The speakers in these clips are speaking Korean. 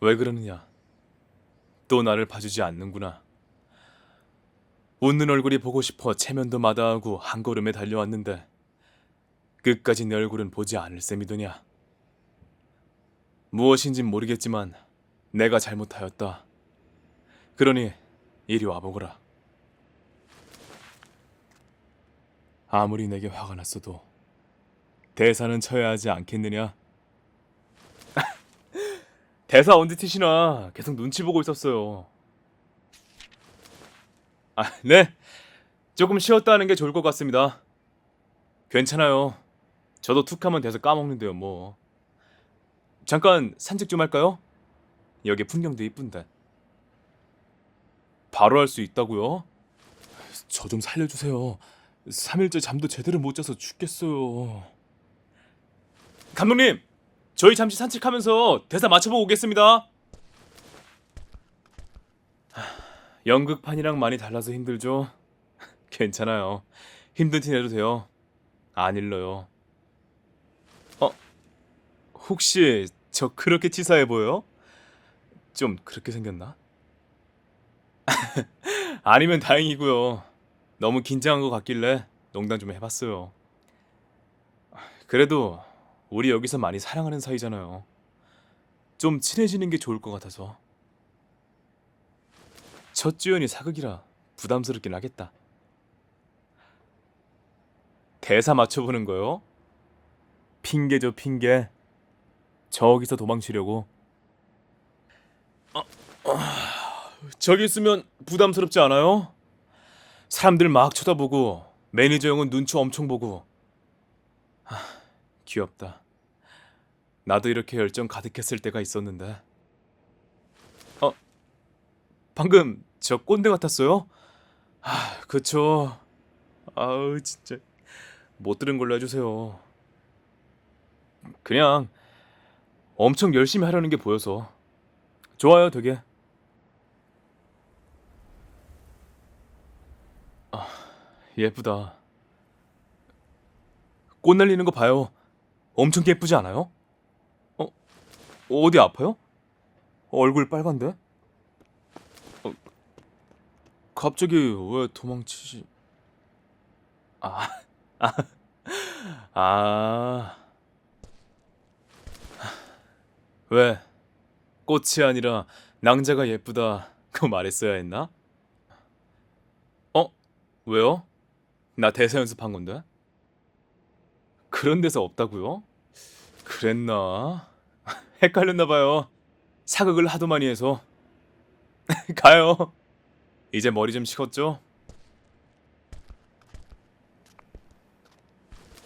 왜 그러느냐? 또 나를 봐주지 않는구나. 웃는 얼굴이 보고 싶어 체면도 마다하고 한 걸음에 달려왔는데 끝까지 내 얼굴은 보지 않을 셈이더냐. 무엇인진 모르겠지만 내가 잘못하였다. 그러니 이리 와보거라. 아무리 내게 화가 났어도 대사는 쳐야 하지 않겠느냐? 대사 언제 티시나 계속 눈치 보고 있었어요. 아, 네. 조금 쉬었다 하는 게 좋을 것 같습니다. 괜찮아요. 저도 툭하면 대사 까먹는데요, 뭐. 잠깐 산책 좀 할까요? 여기 풍경도 이쁜데. 바로 할 수 있다고요? 저 좀 살려주세요. 3일째 잠도 제대로 못 자서 죽겠어요. 감독님, 저희 잠시 산책하면서 대사 맞춰보고 오겠습니다. 하, 연극판이랑 많이 달라서 힘들죠? 괜찮아요. 힘든 티 내도 돼요. 안 일러요. 어? 혹시 저 그렇게 치사해 보여요? 좀 그렇게 생겼나? 아니면 다행이고요. 너무 긴장한 것 같길래 농담 좀 해봤어요. 그래도 우리 여기서 많이 사랑하는 사이잖아요. 좀 친해지는 게 좋을 것 같아서. 첫 주연이 사극이라 부담스럽긴 하겠다. 대사 맞춰보는 거요? 핑계죠 핑계. 저기서 도망치려고. 어, 어, 저기 있으면 부담스럽지 않아요? 사람들 막 쳐다보고 매니저 형은 눈치 엄청 보고. 하, 귀엽다. 나도 이렇게 열정 가득했을 때가 있었는데. 어? 방금 저 꼰대 같았어요? 아, 그쵸. 아우, 진짜. 못 들은 걸로 해주세요. 그냥 엄청 열심히 하려는 게 보여서. 좋아요, 되게. 아, 예쁘다. 꽃 날리는 거 봐요. 엄청 예쁘지 않아요? 어? 어디 아파요? 얼굴 빨간데? 어, 갑자기 왜 도망치지? 아, 아, 아. 왜? 꽃이 아니라 낭자가 예쁘다. 그 말했어야 했나? 어? 왜요? 나 대사 연습한 건데? 그런 데서 없다고요? 그랬나? 헷갈렸나 봐요. 사극을 하도 많이 해서. 가요. 이제 머리 좀 식었죠?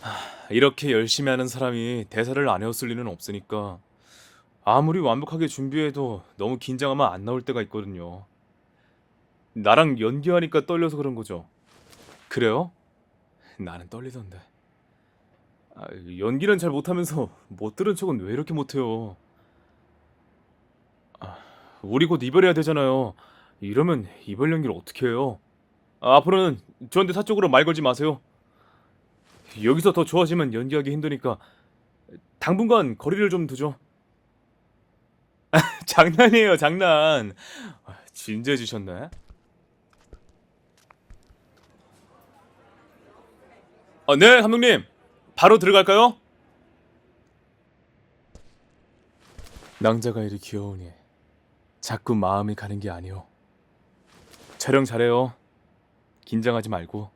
하, 이렇게 열심히 하는 사람이 대사를 안 외웠을 리는 없으니까 아무리 완벽하게 준비해도 너무 긴장하면 안 나올 때가 있거든요. 나랑 연기하니까 떨려서 그런 거죠. 그래요? 나는 떨리던데. 아, 연기는 잘 못하면서 못 들은 척은 왜 이렇게 못해요? 아, 우리 곧 이별해야 되잖아요. 이러면 이별 연기를 어떻게 해요? 아, 앞으로는 저한테 사적으로 말 걸지 마세요. 여기서 더 좋아지면 연기하기 힘드니까 당분간 거리를 좀 두죠. 장난이에요, 장난. 아, 진지해지셨네. 아, 네, 감독님. 바로 들어갈까요? 낭자가 이리 귀여우니 자꾸 마음이 가는 게 아니오. 촬영 잘해요. 긴장하지 말고.